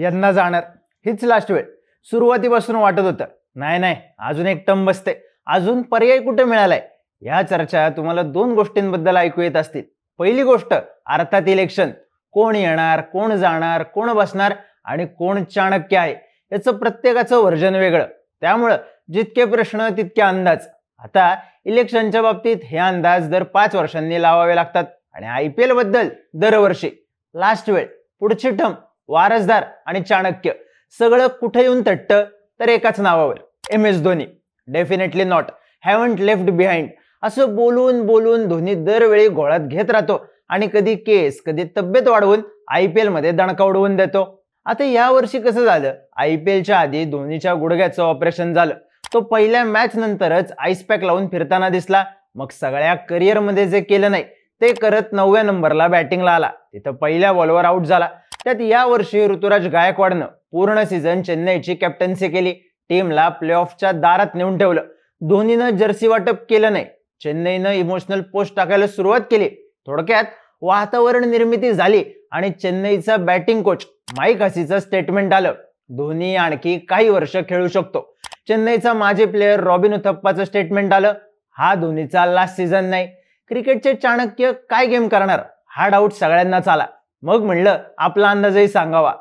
यांना जाणार. हीच लास्ट वेळ. सुरुवातीपासून वाटत होतं नाही नाही अजून एक टम बसते. अजून पर्याय कुठे मिळालाय? या चर्चा तुम्हाला दोन गोष्टींबद्दल ऐकू येत असतील. पहिली गोष्ट अर्थात इलेक्शन कोण येणार कोण जाणार कोण बसणार आणि कोण चाणक्य आहे याचं प्रत्येकाचं वर्जन वेगळं. त्यामुळं जितके प्रश्न तितके अंदाज. आता इलेक्शनच्या बाबतीत हे अंदाज दर पाच वर्षांनी लावावे लागतात आणि आय पी एलबद्दल दरवर्षी. लास्ट वेळ पुढची ठम वारसदार आणि चाणक्य. सगळं कुठे येऊन तटतं? तर एकाच नावावर. M S Dhoni. Definitely not haven't left behind असं बोलून बोलून धोनी दरवेळी गोळ्यात घेत राहतो आणि कधी केस कधी तब्येत वाढवून आय पी एलमध्ये दणका उडवून देतो. आता या वर्षी कसं झालं? आय पी एलच्या आधी धोनीच्या गुडघ्याचं ऑपरेशन झालं. तो पहिल्या मॅच नंतरच आईस पॅक लावून फिरताना दिसला. मग सगळ्या करिअरमध्ये जे केलं नाही ते करत नवव्या नंबरला बॅटिंगला आला. तिथं पहिल्या बॉलवर आऊट झाला. त्यात या वर्षी ऋतुराज गायकवाडनं पूर्ण सीझन चेन्नईची कॅप्टन्सी केली. टीमला प्लेऑफच्या दारात नेऊन ठेवलं. धोनीनं जर्सी वाटप केलं नाही. चेन्नईनं इमोशनल पोस्ट टाकायला सुरुवात केली. थोडक्यात वातावरण निर्मिती झाली आणि चेन्नईचा बॅटिंग कोच माईक हसीचं स्टेटमेंट आलं. धोनी आणखी काही वर्ष खेळू शकतो. चेन्नईचा माजी प्लेअर रॉबिन उथप्पाचं स्टेटमेंट आलं. हा धोनीचा लास्ट सीझन नाही. क्रिकेटचे चाणक्य काय गेम करणार? हा डाऊट सगळ्यांनाच आला. मग म्हणलं आपला अंदाजही सांगावा.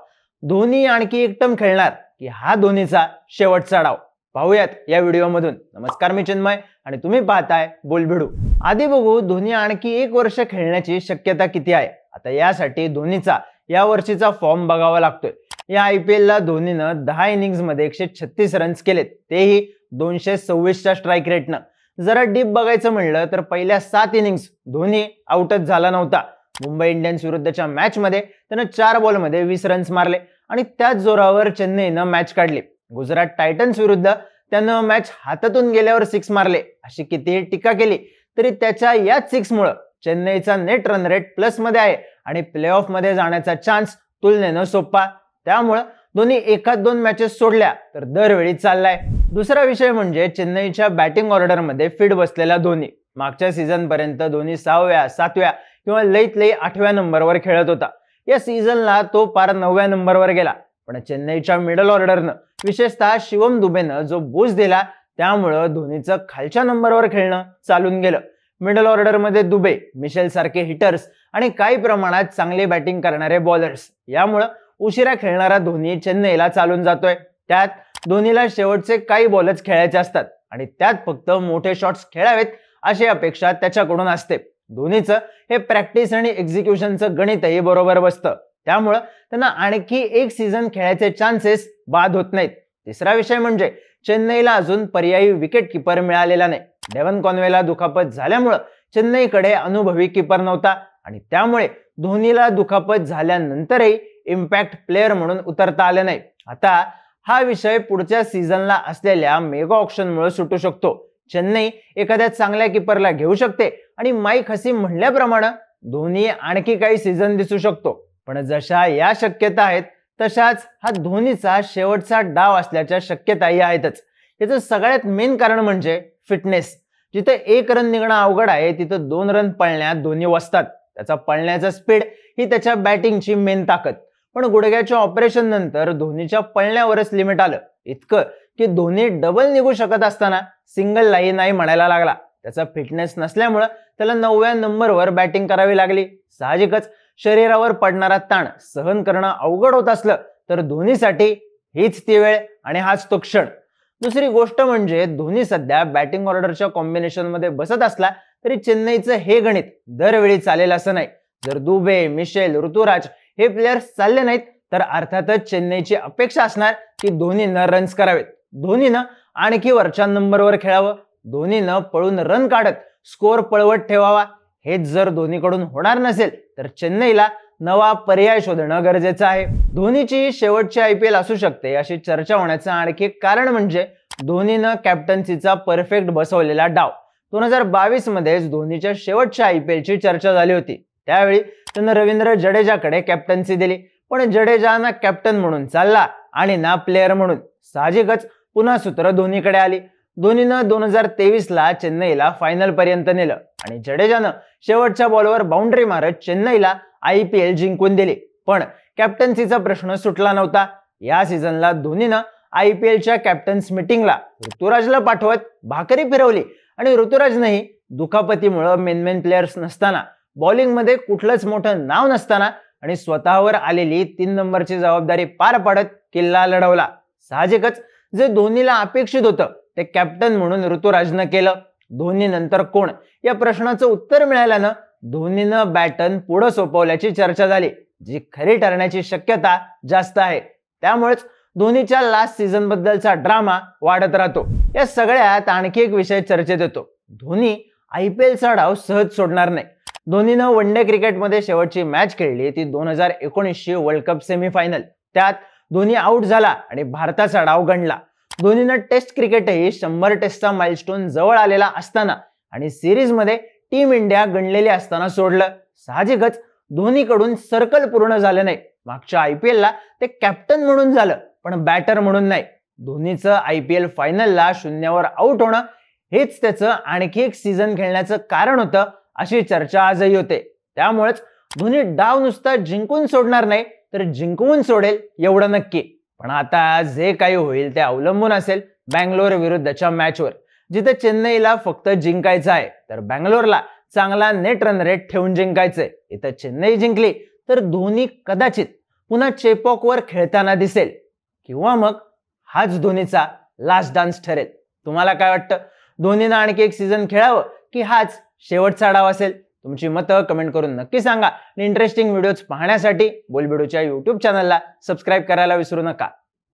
धोनी आणखी एकटम खेळणार की हा धोनीचा शेवटचा डाव? पाहूयात या व्हिडिओमधून. नमस्कार मी चिन्मय आणि तुम्ही पाहताय बोलभिडू आधी बघू धोनी आणखी एक वर्ष खेळण्याची शक्यता किती आहे? आता यासाठी धोनीचा या वर्षीचा फॉर्म बघावा लागतोय. या आय पी एलला धोनीनं दहा इनिंग्समध्ये एकशे छत्तीस रन्स केलेत. तेही दोनशे सव्वीसच्या स्ट्राईक रेटनं जरा डीप बघायचं म्हणलं तर पहिल्या सात इनिंग्स धोनी आउटच झाला नव्हता. मुंबई इंडियन्स विरुद्धच्या मॅचमध्ये त्यानं चार बॉलमध्ये वीस रन्स मारले आणि त्याच जोरावर चेन्नईनं मॅच काढली. गुजरात टायटन्स विरुद्ध त्यानं मॅच हातातून गेल्यावर सिक्स मारले. अशी कितीही टीका केली तरी त्याच्या याच सिक्समुळं चेन्नईचा नेट रन रेट प्लसमध्ये आहे आणि प्ले ऑफमध्ये जाण्याचा चान्स तुलनेनं सोपा. त्यामुळं दोन्ही एकाच दोन मॅचेस सोडल्या तर दरवेळी चाललाय. दुसरा विषय म्हणजे चेन्नईच्या बॅटिंग ऑर्डरमध्ये फिट बसलेला धोनी. मागच्या सीझनपर्यंत धोनी सहाव्या सातव्या किंवा लईत लई आठव्या नंबरवर खेळत होता. या सीझनला तो पार नवव्या नंबरवर गेला. पण चेन्नईच्या मिडल ऑर्डरनं विशेषतः शिवम दुबेनं जो बूस्ट दिला त्यामुळं धोनीचं खालच्या नंबरवर खेळणं चालून गेलं. मिडल ऑर्डरमध्ये दुबे मिशेल सारखे हिटर्स आणि काही प्रमाणात चांगले बॅटिंग करणारे बॉलर्स यामुळं उशिरा खेळणारा धोनी चेन्नईला चालून जातोय. त्यात धोनीला शेवटचे काही बॉलच खेळायचे असतात आणि त्यात फक्त मोठे शॉट्स खेळावेत अशी अपेक्षा त्याच्याकडून असते. धोनीचं हे प्रॅक्टिस आणि एक्झिक्युशनचं गणितही बरोबर बसतं. त्यामुळं त्यांना आणखी एक सीझन खेळायचे चान्सेस बाद होत नाहीत. तिसरा विषय म्हणजे चेन्नईला अजून पर्यायी विकेट किपर मिळालेला नाही. डेव्हन कॉन्वेला दुखापत झाल्यामुळं चेन्नईकडे अनुभवी किपर नव्हता आणि त्यामुळे धोनीला दुखापत झाल्यानंतरही इम्पॅक्ट प्लेअर म्हणून उतरता आले नाही. आता हा विषय पुढच्या सीझनला असलेल्या मेगा ऑप्शनमुळे सुटू शकतो. चेन्नई एखाद्या चांगल्या किपरला घेऊ शकते आणि माईक हसी म्हणल्याप्रमाणे धोनी आणखी काही सीझन दिसू शकतो. पण जशा या शक्यता आहेत तशाच हा धोनीचा शेवटचा डाव असल्याच्या शक्यताही आहेतच. याचं सगळ्यात मेन कारण म्हणजे फिटनेस जिथे एक रन निघणं अवघड आहे तिथं दोन रन पळण्यात धोनी वसतात. त्याचा पळण्याचा स्पीड ही त्याच्या बॅटिंगची मेन ताकद. पण गुडघ्याच्या ऑपरेशन नंतर धोनीच्या पळण्यावरच लिमिट आलं. इतकं की धोनी डबल निघू शकत असताना सिंगल लाईन नाही म्हणायला लागला. त्याचा फिटनेस नसल्यामुळं त्याला नवव्या नंबरवर बॅटिंग करावी लागली. साहजिकच शरीरावर पडणारा ताण सहन करणं अवघड होत असलं तर धोनीसाठी हीच ती वेळ आणि हाच तो क्षण. दुसरी गोष्ट म्हणजे धोनी सध्या बॅटिंग ऑर्डरच्या कॉम्बिनेशनमध्ये बसत असला तरी चेन्नईचं हे गणित दरवेळी चालेल असं नाही. जर दुबे मिशेल ऋतुराज हे प्लेयर्स चालले नाहीत तर अर्थातच चेन्नईची अपेक्षा असणार की धोनीनं रन्स करावेत. धोनीनं आणखी वरच्या नंबरवर खेळावं. धोनीनं पळून रन काढत स्कोअर पळवत ठेवावा. हेच जर धोनीकडून होणार नसेल तर चेन्नईला नवा पर्याय शोधणं गरजेचं आहे. धोनीची शेवटची आय पी एल असू शकते अशी चर्चा होण्याचं आणखी एक कारण म्हणजे धोनीनं कॅप्टन्सीचा परफेक्ट बसवलेला डाव. दोन हजार बावीस मध्येच धोनीच्या शेवटच्या आय पी एलची चर्चा झाली होती. त्यावेळी त्यानं रवींद्र जडेजाकडे कॅप्टन्सी दिली. पण जडेजा ना कॅप्टन म्हणून चालला आणि ना प्लेअर म्हणून. साहजिकच पुन्हा सूत्र धोनीकडे आली. धोनीनं दोन हजार तेवीसला चेन्नईला फायनल पर्यंत नेलं. आणि जडेजानं शेवटच्या बॉलवर बाउंड्री मारत चेन्नईला आय पी एल जिंकून दिली. पण कॅप्टन्सीचा प्रश्न सुटला नव्हता. या सीझनला धोनीनं आय पी एलच्या कॅप्टन्स मिटिंगला ऋतुराजला पाठवत भाकरी फिरवली. आणि ऋतुराजनंही दुखापतीमुळं मेन मेन प्लेयर्स नसताना बॉलिंगमध्ये कुठलंच मोठं नाव नसताना आणि स्वतःवर आलेली तीन नंबरची जबाबदारी पार पाडत किल्ला लढवला. साहजिकच जे धोनीला अपेक्षित होतं ते कॅप्टन म्हणून ऋतुराजनं केलं. धोनी नंतर कोण? या प्रश्नाचं उत्तर मिळाल्यानं धोनीनं बॅटन पुढं सोपवल्याची चर्चा झाली जी खरी ठरण्याची शक्यता जास्त आहे. त्यामुळेच धोनीच्या लास्ट सीझन बद्दलचा ड्रामा वाढत राहतो. या सगळ्यात आणखी एक विषय चर्चेत येतो. धोनी आय पी एलचा डाव सहज सोडणार नाही. धोनीनं वन डे क्रिकेटमध्ये शेवटची मॅच खेळली ती दोन हजार एकोणीसशे वर्ल्ड कप सेमीफायनल त्यात धोनी आऊट झाला आणि भारताचा डाव गणला. धोनीनं टेस्ट क्रिकेटही शंभर टेस्टचा माइलस्टोन जवळ आलेला असताना आणि सिरीजमध्ये टीम इंडिया गणलेली असताना सोडलं. साहजिकच धोनीकडून सर्कल पूर्ण झालं नाही. मागच्या आय पी एलला ते कॅप्टन म्हणून झालं पण बॅटर म्हणून नाही. धोनीचं आय पी एल फायनलला शून्यावर आऊट होणं हेच त्याचं आणखी एक सीझन खेळण्याचं कारण होतं अशी चर्चा आजही होते. त्यामुळेच धोनी डाव नुसता जिंकून सोडणार नाही तर जिंकवून सोडेल एवढं नक्की. पण आता जे काही होईल ते अवलंबून असेल बँगलोर विरुद्धच्या मॅचवर जिथे चेन्नईला फक्त जिंकायचं आहे तर बँगलोरला चांगला नेट रन रेट ठेवून जिंकायचंय. इथं चेन्नई जिंकली तर धोनी कदाचित पुन्हा चेपॉकवर खेळताना दिसेल. किंवा मग हाच धोनीचा लास्ट डान्स ठरेल. तुम्हाला काय वाटतं? धोनीनं आणखी एक सीझन खेळावं की हाच शेवटचा डाव असेल? तुमची मतं कमेंट करून नक्की सांगा. आणि इंटरेस्टिंग व्हिडिओज पाहण्यासाठी बोलबिडूच्या यूट्यूब चॅनलला सबस्क्राईब करायला विसरू नका.